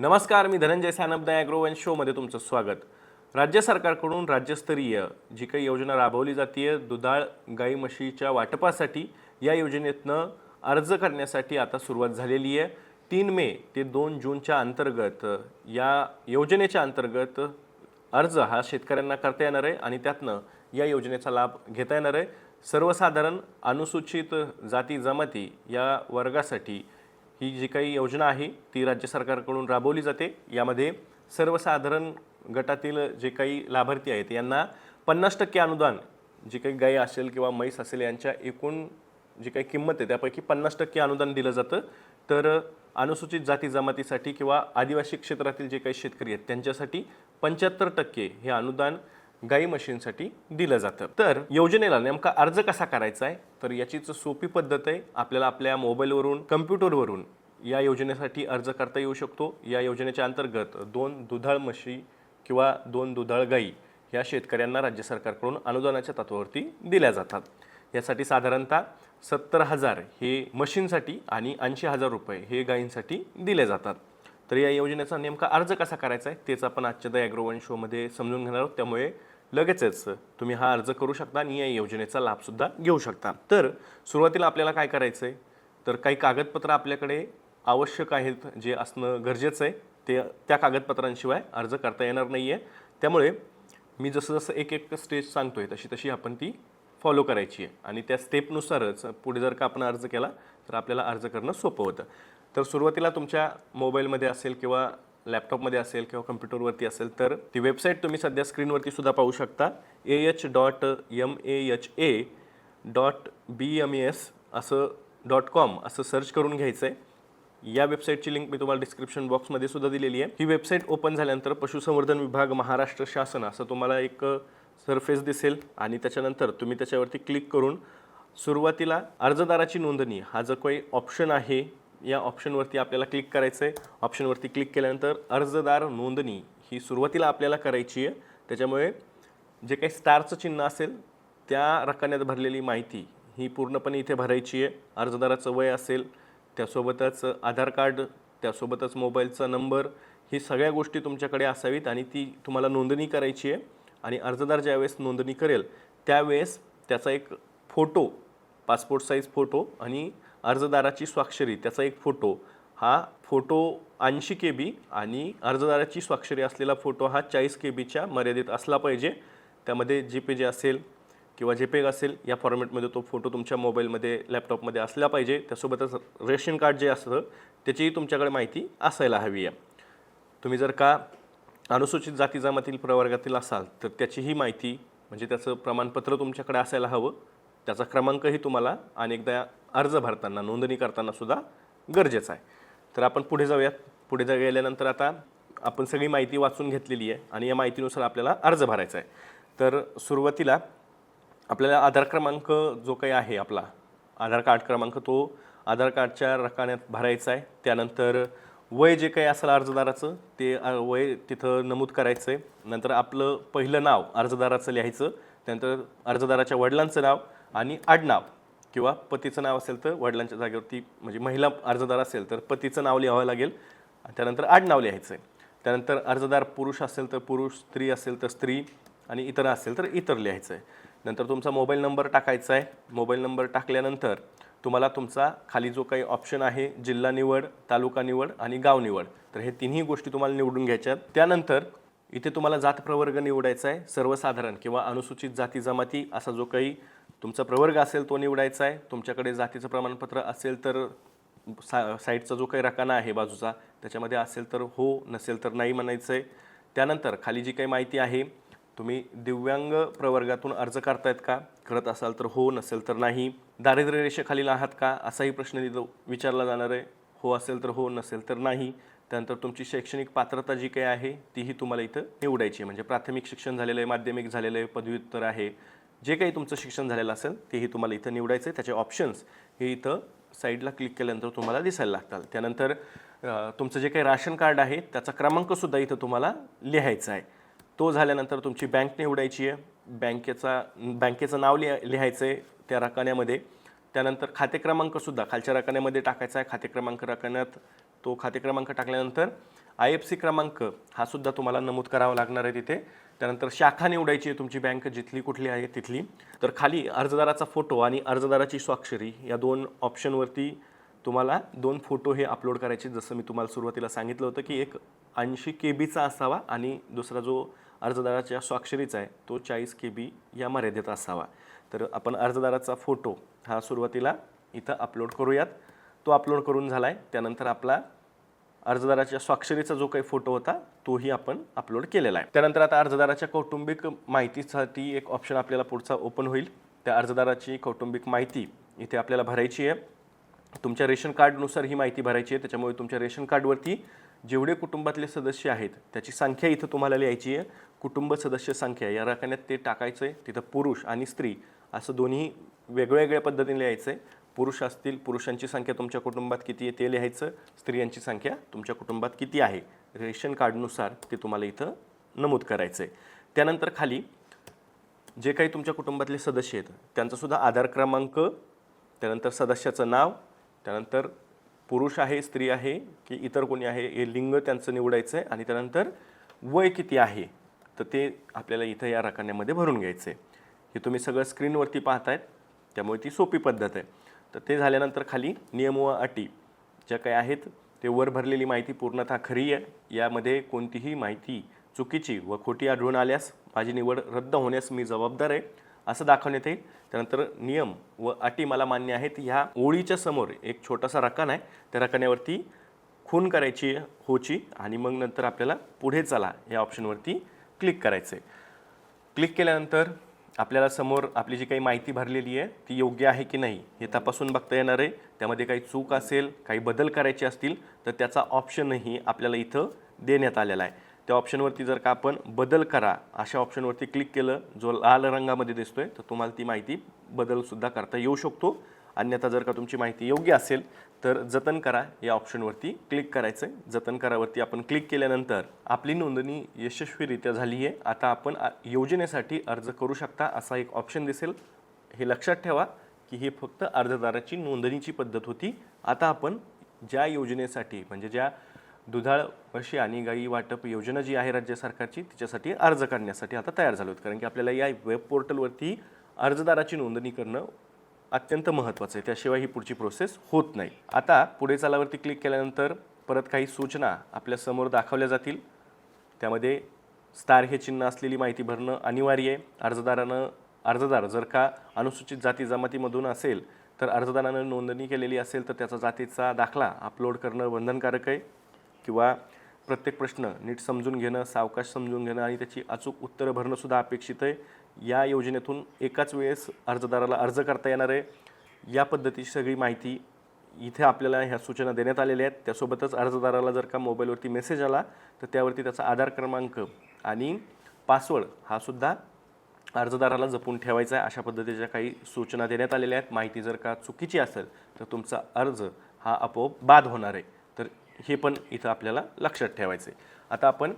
नमस्कार मी Dhananjay Sanap agro one शोमध्ये तुमचं स्वागत. राज्य सरकारकडून राज्यस्तरीय जी काही योजना राबवली जाते दुधाळ गाई म्हशीच्या वाटपासाठी या योजनेतनं अर्ज करण्यासाठी आता सुरुवात झालेली आहे. तीन मे ते दोन जूनच्या अंतर्गत या योजनेच्या अंतर्गत अर्ज हा शेतकऱ्यांना करता येणार आहे आणि त्यातनं या योजनेचा लाभ घेता येणार आहे. सर्वसाधारण अनुसूचित जाती जमाती या वर्गासाठी ही जी काही योजना आहे ती राज्य सरकारकडून राबवली जाते. यामध्ये सर्वसाधारण गटातील जे काही लाभार्थी आहेत यांना पन्नास टक्के अनुदान जी काही गाय असेल किंवा म्हैस असेल यांच्या एकूण जी काही किंमत आहे त्यापैकी पन्नास टक्के अनुदान दिलं जातं. तर अनुसूचित जाती जमातीसाठी किंवा आदिवासी क्षेत्रातील जे काही शेतकरी आहेत त्यांच्यासाठी पंच्याहत्तर टक्के हे अनुदान गाई म्हशींसाठी दिलं जातं. तर योजनेला नेमका अर्ज कसा करायचा आहे? तर याचीच सोपी पद्धत आहे. आपल्याला आपल्या मोबाईलवरून कम्प्युटरवरून या योजनेसाठी अर्ज करता येऊ शकतो. या योजनेच्या अंतर्गत दोन दुधाळ म्हशी किंवा दोन दुधाळ गाई या शेतकऱ्यांना राज्य सरकारकडून अनुदानाच्या तत्वावरती दिल्या जातात. यासाठी साधारणतः सत्तर हजार हे म्हशींसाठी आणि ऐंशी हजार रुपये हे गायींसाठी दिले जातात. तर या योजनेचा नेमका अर्ज कसा करायचा आहे तेच आपण आजच्या द ॲग्रोवन शोमध्ये समजून घेणार आहोत. त्यामुळे लगेचच तुम्ही हा अर्ज करू शकता आणि या योजनेचा लाभसुद्धा घेऊ शकता. तर सुरुवातीला आपल्याला काय करायचं आहे तर काही कागदपत्र आपल्याकडे आवश्यक आहेत जे असणं गरजेचं आहे ते त्या कागदपत्रांशिवाय अर्ज करता येणार नाही आहे त्यामुळे मी जसं जसं एक एक स्टेज सांगतो आहे तशी तशी आपण ती फॉलो करायची आहे. आणि त्या स्टेपनुसारच पुढे जर का आपण अर्ज केला तर आपल्याला अर्ज करणं सोपं होतं. तर सुरुवातीला तुमच्या मोबाईलमध्ये असेल किंवा लॅपटॉपमध्ये असेल किंवा कम्प्युटरवरती असेल तर ती वेबसाईट तुम्ही सध्या स्क्रीनवरती सुद्धा पाहू शकता. A H dot M A H A dot B M S असं डॉट कॉम असं सर्च करून घ्यायचं आहे या वेबसाईटची लिंक मी तुम्हाला डिस्क्रिप्शन बॉक्समध्ये सुद्धा दिलेली आहे. ही वेबसाईट ओपन झाल्यानंतर पशुसंवर्धन विभाग महाराष्ट्र शासन असं तुम्हाला एक सरफेस दिसेल आणि त्याच्यानंतर तुम्ही त्याच्यावरती क्लिक करून सुरुवातीला अर्जदाराची नोंदणी हा जो काही ऑप्शन आहे या ऑप्शनवरती आपल्याला क्लिक करायचं आहे ऑप्शनवरती क्लिक केल्यानंतर अर्जदार नोंदणी ही सुरुवातीला आपल्याला करायची आहे. त्याच्यामुळे जे काही स्टारचं चिन्ह असेल त्या रकान्यात भरलेली माहिती ही पूर्णपणे इथे भरायची आहे. अर्जदाराचं वय असेल त्यासोबतच आधार कार्ड त्यासोबतच मोबाईलचा नंबर ही सगळ्या गोष्टी तुमच्याकडे असावीत आणि ती तुम्हाला नोंदणी करायची आहे. आणि अर्जदार ज्यावेळेस नोंदणी करेल त्यावेळेस त्याचा एक फोटो पासपोर्ट साईज फोटो आणि अर्जदाराची स्वाक्षरी त्याचा एक फोटो. हा फोटो ऐंशी के बी आणि अर्जदाराची स्वाक्षरी असलेला फोटो हा चाळीस के बीच्या मर्यादित असला पाहिजे. त्यामध्ये जी पे जे असेल किंवा जेपेग असेल या फॉर्मॅटमध्ये तो फोटो तुमच्या मोबाईलमध्ये लॅपटॉपमध्ये असला पाहिजे. त्यासोबतच रेशन कार्ड जे असतं त्याचीही तुमच्याकडे माहिती असायला हवी आहे. तुम्ही जर का अनुसूचित जाती जमातील प्रवर्गातील असाल तर त्याचीही माहिती म्हणजे त्याचं प्रमाणपत्र तुमच्याकडे असायला हवं. त्याचा क्रमांकही तुम्हाला अनेकदा अर्ज भरताना नोंदणी करताना सुद्धा गरजेचं आहे. तर आपण पुढे जाऊयात. पुढे जा गेल्यानंतर आता आपण सगळी माहिती वाचून घेतलेली आहे आणि या माहितीनुसार आपल्याला अर्ज भरायचा आहे. तर सुरुवातीला आपल्याला आधार क्रमांक जो काही आहे आपला आधार कार्ड क्रमांक तो आधार कार्डच्या रकान्यात भरायचा आहे. त्यानंतर वय जे काही असेल अर्जदाराचं ते वय तिथं नमूद करायचं आहे नंतर आपलं पहिलं नाव अर्जदाराचं लिहायचं. त्यानंतर अर्जदाराच्या वडिलांचं नाव आणि आडनाव किंवा पतीचं नाव असेल तर वडिलांच्या जागेवरती म्हणजे महिला अर्जदार असेल तर पतीचं नाव लिहावं लागेल. त्यानंतर आडनाव लिहायचं आहे. त्यानंतर अर्जदार पुरुष असेल तर पुरुष स्त्री असेल तर स्त्री आणि इतर असेल तर इतर लिहायचं आहे. नंतर तुमचा मोबाईल नंबर टाकायचा आहे. मोबाईल नंबर टाकल्यानंतर तुम्हाला तुमचा खाली जो काही ऑप्शन आहे जिल्हा निवड तालुका निवड आणि गाव निवड तर हे तिन्ही गोष्टी तुम्हाला निवडून घ्यायच्या आहेत. त्यानंतर इथे तुम्हाला जात प्रवर्ग निवडायचा आहे. सर्वसाधारण किंवा अनुसूचित जाती जमाती असा जो काही तुमचा प्रवर्ग असेल तो निवडायचा आहे. तुमच्याकडे जातीचं प्रमाणपत्र असेल तर सा साईडचा जो काही रकाना आहे बाजूचा त्याच्यामध्ये असेल तर हो नसेल तर नाही म्हणायचं आहे. त्यानंतर खाली जी काही माहिती आहे तुम्ही दिव्यांग प्रवर्गातून अर्ज करतायत का? करत असाल तर हो नसेल तर नाही. दारिद्र्य रेषेखालील आहात का? असाही प्रश्न तिथं विचारला जाणार आहे. हो असेल तर हो नसेल तर नाही. त्यानंतर तुमची शैक्षणिक पात्रता जी काही आहे तीही तुम्हाला इथं निवडायची आहे. म्हणजे प्राथमिक शिक्षण झालेलं आहे माध्यमिक झालेलं आहे पदव्युत्तर आहे. जे काही तुमचं शिक्षण झालेलं असेल तेही तुम्हाला इथं निवडायचं आहे त्याचे ऑप्शन्स हे इथं साईडला क्लिक केल्यानंतर तुम्हाला दिसायला लागतात. त्यानंतर तुमचं जे काही राशन कार्ड आहे त्याचा क्रमांकसुद्धा इथं तुम्हाला लिहायचा आहे. तो झाल्यानंतर तुमची बँक निवडायची आहे. बँकेचा बँकेचं नाव लिहा लिहायचं आहे त्या रकान्यामध्ये त्यानंतर खाते क्रमांकसुद्धा खालच्या रकान्यामध्ये टाकायचा आहे. खाते क्रमांक रकान्यात तो खाते क्रमांक टाकल्यानंतर आय एफ सी क्रमांक हा सुद्धा तुम्हाला नमूद करावा लागणार आहे तिथे. त्यानंतर शाखा निवडायची आहे तुमची बँक जिथली कुठली आहे तिथली. तर खाली अर्जदाराचा फोटो आणि अर्जदाराची स्वाक्षरी या दोन ऑप्शनवरती तुम्हाला दोन फोटो हे अपलोड करायचे. जसं मी तुम्हाला सुरुवातीला सांगितलं होतं की एक ऐंशी के बीचा असावा आणि दुसरा जो अर्जदाराच्या स्वाक्षरीचा आहे तो चाळीस के बी या मर्यादेत असावा. तर आपण अर्जदाराचा फोटो हा सुरुवातीला इथं अपलोड करूयात. तो अपलोड करून झाला आहे त्यानंतर आपला अर्जदाराच्या स्वाक्षरीचा जो काही फोटो होता तोही आपण अपलोड केलेला आहे. त्यानंतर आता अर्जदाराच्या कौटुंबिक माहितीसाठी एक ऑप्शन आपल्याला पुढचा ओपन होईल. त्या अर्जदाराची कौटुंबिक माहिती इथे आपल्याला भरायची आहे. तुमच्या रेशन कार्डनुसार ही माहिती भरायची आहे. त्याच्यामुळे तुमच्या रेशन कार्डवरती जेवढे कुटुंबातले सदस्य आहेत त्याची संख्या इथं तुम्हाला लिहायची आहे. कुटुंब सदस्य संख्या या रकान्यात ते टाकायचं आहे तिथं पुरुष आणि स्त्री असं दोन्ही वेगळ्या वेगळ्या पद्धतीने लिहायचं आहे पुरुष असतील पुरुषांची संख्या तुमच्या कुटुंबात किती आहे ते लिहायचं स्त्रियांची संख्या तुमच्या कुटुंबात किती आहे रेशन कार्डनुसार ते तुम्हाला इथं नमूद करायचं आहे त्यानंतर खाली जे काही तुमच्या कुटुंबातले सदस्य आहेत त्यांचासुद्धा आधार क्रमांक त्यानंतर सदस्याचं नाव त्यानंतर पुरुष आहे स्त्री आहे की इतर कोणी आहे हे लिंग त्यांचं निवडायचं आहे आणि त्यानंतर वय किती आहे तर ते आपल्याला इथं या रकान्यामध्ये भरून घ्यायचं आहे हे तुम्ही सगळं स्क्रीनवरती पाहतायत त्यामुळे ती सोपी पद्धत आहे. तर ते झाल्यानंतर खाली नियम व अटी ज्या काही आहेत ते वर भरलेली माहिती पूर्णतः खरी आहे. यामध्ये कोणतीही माहिती चुकीची व खोटी आढळून आल्यास माझी निवड रद्द होण्यास मी जबाबदार आहे असं दाखवण्यात येईल. त्यानंतर नियम व अटी मला मान्य आहेत. ह्या ओळीच्या समोर एक छोटासा रकान आहे. त्या रकान्यावरती खून करायची होची आणि मग नंतर आपल्याला पुढे चला या ऑप्शनवरती क्लिक करायचं आहे क्लिक केल्यानंतर आपल्याला समोर आपली जी काही माहिती भरलेली आहे ती योग्य आहे की नाही हे तपासून बघता येणार आहे. त्यामध्ये काही चूक असेल काही बदल करायचे असतील तर त्याचा ऑप्शनही आपल्याला इथं देण्यात आलेला आहे. त्या ऑप्शनवरती जर का आपण बदल करा अशा ऑप्शनवरती क्लिक केलं जो लाल रंगामध्ये दिसतोय तर तुम्हाला ती माहिती बदलसुद्धा करता येऊ शकतो. अन्यथा जर का तुमची माहिती योग्य असेल तर जतन करा या ऑप्शनवरती क्लिक करायचं आहे जतन करावरती आपण क्लिक केल्यानंतर आपली नोंदणी यशस्वीरित्या झाली आहे. आता आपण योजनेसाठी अर्ज करू शकता असा एक ऑप्शन दिसेल. हे लक्षात ठेवा की हे फक्त अर्जदाराची नोंदणीची पद्धत होती. आता आपण ज्या योजनेसाठी म्हणजे ज्या दुधाळ म्हशी आणि गाई वाटप योजना जी आहे राज्य सरकारची तिच्यासाठी अर्ज करण्यासाठी आता तयार झालो आहोत कारण की आपल्याला या वेब पोर्टलवरती अर्जदाराची नोंदणी करणं अत्यंत महत्त्वाचं आहे. त्याशिवाय ही पुढची प्रोसेस होत नाही. आता पुढे चालावरती क्लिक केल्यानंतर परत काही सूचना आपल्यासमोर दाखवल्या जातील. त्यामध्ये स्टार हे चिन्ह असलेली माहिती भरणं अनिवार्य आहे. अर्जदारानं अर्जदार जर का अनुसूचित जाती जमातीमधून असेल तर अर्जदारानं नोंदणी केलेली असेल तर त्याचा जातीचा दाखला अपलोड करणं बंधनकारक आहे. किंवा प्रत्येक प्रश्न नीट समजून घेणं सावकाश समजून घेणं आणि त्याची अचूक उत्तरं भरणंसुद्धा अपेक्षित आहे. या योजनेतून एकाच वेळेस अर्जदाराला अर्ज करता येणार आहे. या पद्धतीची सगळी माहिती इथे आपल्याला ह्या सूचना देण्यात आलेल्या आहेत. त्यासोबतच अर्जदाराला जर का मोबाईलवरती मेसेज आला तर त्यावरती त्याचा आधार क्रमांक आणि पासवर्ड हा सुद्धा अर्जदाराला जपून ठेवायचा आहे. अशा पद्धतीच्या काही सूचना देण्यात आलेल्या आहेत. माहिती जर का चुकीची असेल तर तुमचा अर्ज हा आपोआप बाद होणार आहे. तर हे पण इथं आपल्याला लक्षात ठेवायचं आहे. आता आपण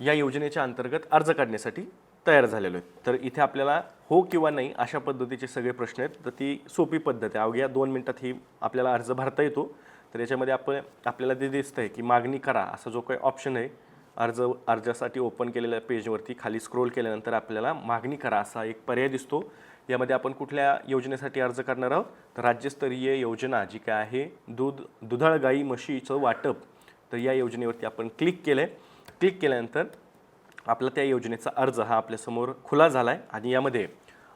या योजनेच्या अंतर्गत अर्ज काढण्यासाठी तयार झालेलो आहे. तर इथे आपल्याला हो किंवा नाही अशा पद्धतीचे सगळे प्रश्न आहेत. तर ती सोपी पद्धत आहे. अवघ्या दोन मिनटात ही आपल्याला अर्ज भरता येतो. तर याच्यामध्ये आपण आपल्याला ते दिसतं आहे की मागणी करा असा जो काही ऑप्शन आहे अर्ज अर्जासाठी ओपन केलेल्या पेजवरती खाली स्क्रोल केल्यानंतर आपल्याला मागणी करा असा एक पर्याय दिसतो. यामध्ये आपण कुठल्या योजनेसाठी अर्ज करणार आहोत? तर राज्यस्तरीय योजना जी काय आहे दूध दुधाळ गाई म्हशीचं वाटप. तर या योजनेवरती आपण क्लिक केलं आहे क्लिक केल्यानंतर आपला त्या योजनेचा अर्ज हा आपल्यासमोर खुला झाला आहे आणि यामध्ये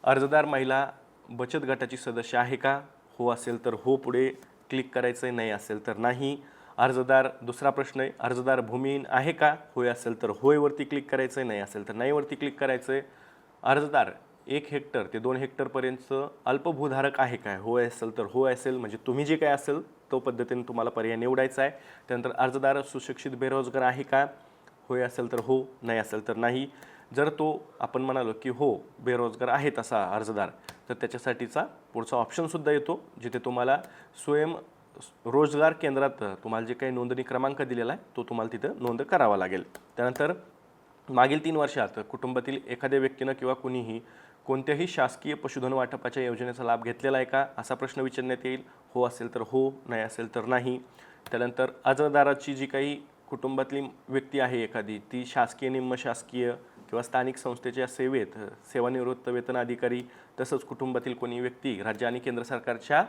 अर्जदार महिला बचत गटाची सदस्य आहे का? हो असेल तर हो पुढे क्लिक करायचं आहे नाही असेल तर नाही. अर्जदार दुसरा प्रश्न आहे अर्जदार भूमिहीन आहे का? होय असेल तर होयवरती क्लिक करायचं आहे नाही असेल तर नाहीवरती क्लिक करायचं आहे अर्जदार एक हेक्टर ते दोन हेक्टरपर्यंतचं अल्पभूधारक आहे काय? होय असेल तर होय असेल म्हणजे तुम्ही जे काय असेल तो पद्धतीने तुम्हाला पर्याय निवडायचा आहे. त्यानंतर अर्जदार सुशिक्षित बेरोजगार आहे का? होय असेल तर हो नाही असेल तर नाही. जर तो आपण म्हणालो की हो बेरोजगार आहे तसा अर्जदार तर त्याच्यासाठीचा पुढचा ऑप्शनसुद्धा येतो जिथे तुम्हाला स्वयं रोजगार केंद्रात तुम्हाला जे काही नोंदणी क्रमांक दिलेला आहे तो तुम्हाला तिथं नोंद करावा लागेल. त्यानंतर मागील तीन वर्षात कुटुंबातील एखाद्या व्यक्तीनं किंवा कुणीही कोणत्याही शासकीय पशुधन वाटपाच्या योजनेचा लाभ घेतलेला आहे का असा प्रश्न विचारण्यात येईल. हो असेल तर हो नाही असेल तर नाही. त्यानंतर अर्जदाराची जी काही कुटुंबातली व्यक्ती आहे एखादी ती शासकीय निम्न शासकीय किंवा स्थानिक संस्थेच्या सेवेत सेवानिवृत्त वेतन अधिकारी तसंच कुटुंबातील कोणी व्यक्ती राज्य आणि केंद्र सरकारच्या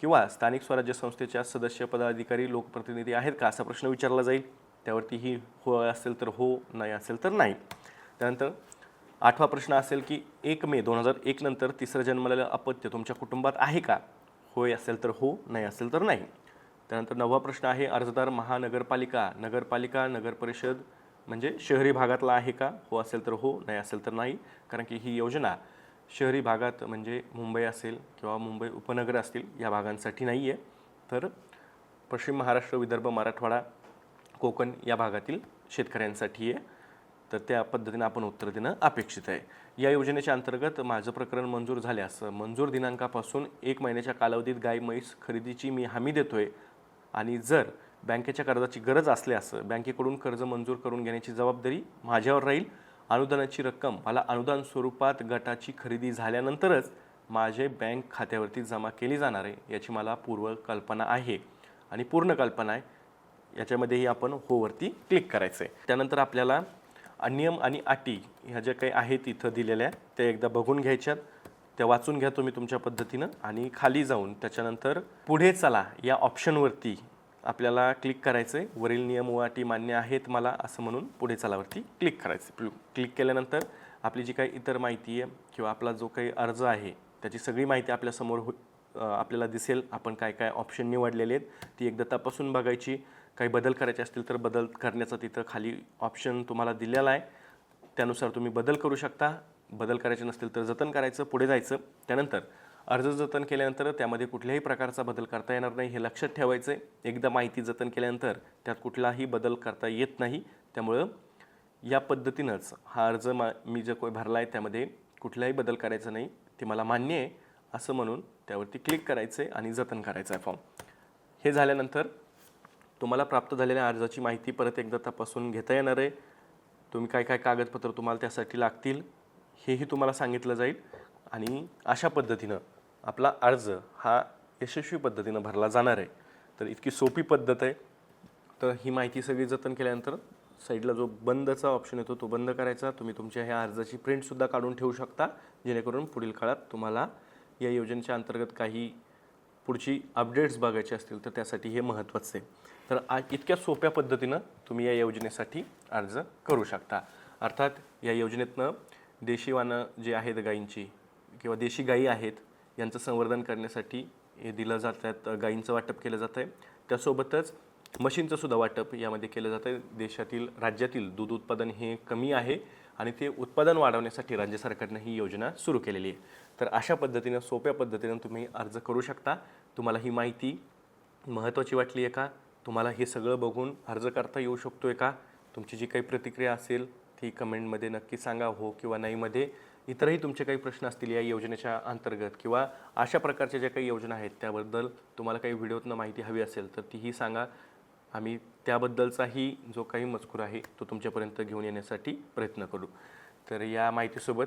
किंवा स्थानिक स्वराज्य संस्थेच्या सदस्य पदाधिकारी लोकप्रतिनिधी आहेत का असा प्रश्न विचारला जाईल. त्यावरती ही हो असेल तर हो नाही असेल तर नाही. त्यानंतर आठवा प्रश्न असेल की एक मे दोन हजार एक नंतर तिसरं जन्मलेलं अपत्य तुमच्या कुटुंबात आहे का? होय असेल तर हो नाही असेल तर नाही. त्यानंतर नववा प्रश्न आहे अर्जदार महानगरपालिका. नगरपालिका नगरपरिषद म्हणजे शहरी भागातला आहे का? हो असेल तर हो नाही असेल तर नाही. कारण की ही योजना शहरी भागात म्हणजे मुंबई असेल किंवा मुंबई उपनगर असतील या भागांसाठी नाही आहे तर पश्चिम महाराष्ट्र विदर्भ मराठवाडा कोकण या भागातील शेतकऱ्यांसाठी आहे तर त्या पद्धतीनं आपण उत्तर देणं अपेक्षित आहे. या योजनेच्या अंतर्गत माझं प्रकरण मंजूर झाल्यास मंजूर दिनांकापासून एक महिन्याच्या कालावधीत गाय म्हैस खरेदीची मी हमी देतोय. आणि जर बँकेच्या कर्जाची गरज असल्यास बँकेकडून कर्ज मंजूर करून घेण्याची जबाबदारी माझ्यावर राहील. अनुदानाची रक्कम मला अनुदान स्वरूपात गटाची खरेदी झाल्यानंतरच माझे बँक खात्यावरती जमा केली जाणार आहे याची मला पूर्व कल्पना आहे. आणि पूर्ण कल्पना आहे याच्यामध्येही आपण होवरती क्लिक करायचं आहे त्यानंतर आपल्याला नियम आणि अटी ह्या ज्या काही आहेत इथं दिलेल्या त्या एकदा बघून घ्यायच्यात. त्या वाचून घ्या तुम्ही तुमच्या पद्धतीनं आणि खाली जाऊन त्याच्यानंतर पुढे चला. या ऑप्शनवरती आपल्याला क्लिक करायचं आहे वरील नियम व अटी मान्य आहेत मला असं म्हणून पुढे चलावरती क्लिक करायचं क्लिक केल्यानंतर आपली जी काही इतर माहिती आहे किंवा आपला जो काही अर्ज आहे त्याची सगळी माहिती आपल्यासमोर हो आपल्याला दिसेल. आपण काय काय ऑप्शन निवडलेले आहेत ती एकदा तपासून बघायची. काही बदल करायचे असतील तर बदल करण्याचा तिथं खाली ऑप्शन तुम्हाला दिलेला आहे. त्यानुसार तुम्ही बदल करू शकता. बदल करायचे नसतील तर जतन करायचं पुढे जायचं. त्यानंतर अर्ज जतन केल्यानंतर त्यामध्ये कुठल्याही प्रकारचा बदल करता येणार नाही हे लक्षात ठेवायचं आहे एकदा माहिती जतन केल्यानंतर त्यात कुठलाही बदल करता येत नाही. त्यामुळं या पद्धतीनंच हा अर्ज मा मी जो कोय भरला आहे त्यामध्ये कुठलाही बदल करायचा नाही ते मला मान्य आहे असं म्हणून त्यावरती क्लिक करायचं आहे आणि जतन करायचं आहे फॉर्म. हे झाल्यानंतर तुम्हाला प्राप्त झालेल्या अर्जाची माहिती परत एकदा तपासून घेता येणार आहे. तुम्ही काय काय कागदपत्र तुम्हाला त्यासाठी लागतील हेही तुम्हाला सांगितलं जाईल. आणि अशा पद्धतीनं आपला अर्ज हा यशस्वी पद्धतीनं भरला जाणार आहे. तर इतकी सोपी पद्धत आहे. तर ही माहिती सगळी जतन केल्यानंतर साईडला जो बंदचा ऑप्शन येतो तो बंद करायचा. तुम्ही तुमच्या ह्या अर्जाची प्रिंटसुद्धा काढून ठेवू शकता. जेणेकरून पुढील काळात तुम्हाला या योजनेच्या अंतर्गत काही पुढची अपडेट्स बघायचे असतील तर त्यासाठी हे महत्त्वाचं आहे. तर आ इतक्या सोप्या पद्धतीनं तुम्ही या योजनेसाठी अर्ज करू शकता. अर्थात या योजनेतनं देशी वानं जे आहेत गायींची किंवा देशी गायी आहेत यांचं संवर्धन करण्यासाठी हे दिलं जातात गायींचं वाटप केलं जातं आहे. त्यासोबतच मशीनचं सुद्धा वाटप यामध्ये केलं जातं आहे. देशातील राज्यातील दूध उत्पादन हे कमी आहे आणि ते उत्पादन वाढवण्यासाठी राज्य सरकारनं ही योजना सुरू केलेली आहे. तर अशा पद्धतीनं सोप्या पद्धतीनं तुम्ही अर्ज करू शकता. तुम्हाला ही माहिती महत्त्वाची वाटली आहे का? तुम्हाला हे सगळं बघून अर्ज करता येऊ शकतो आहे का? तुमची जी काही प्रतिक्रिया असेल ती कमेंटमध्ये नक्की सांगा हो किंवा नाहीमध्ये इतरही तुमचे काही प्रश्न असतील या योजनेच्या अंतर्गत किंवा अशा प्रकारच्या ज्या काही योजना आहेत त्याबद्दल तुम्हाला काही व्हिडिओतनं माहिती हवी असेल तर तीही सांगा. आम्ही त्याबद्दलचाही जो काही मजकूर आहे तो तुमच्यापर्यंत घेऊन येण्यासाठी प्रयत्न करू. तर या माहितीसोबत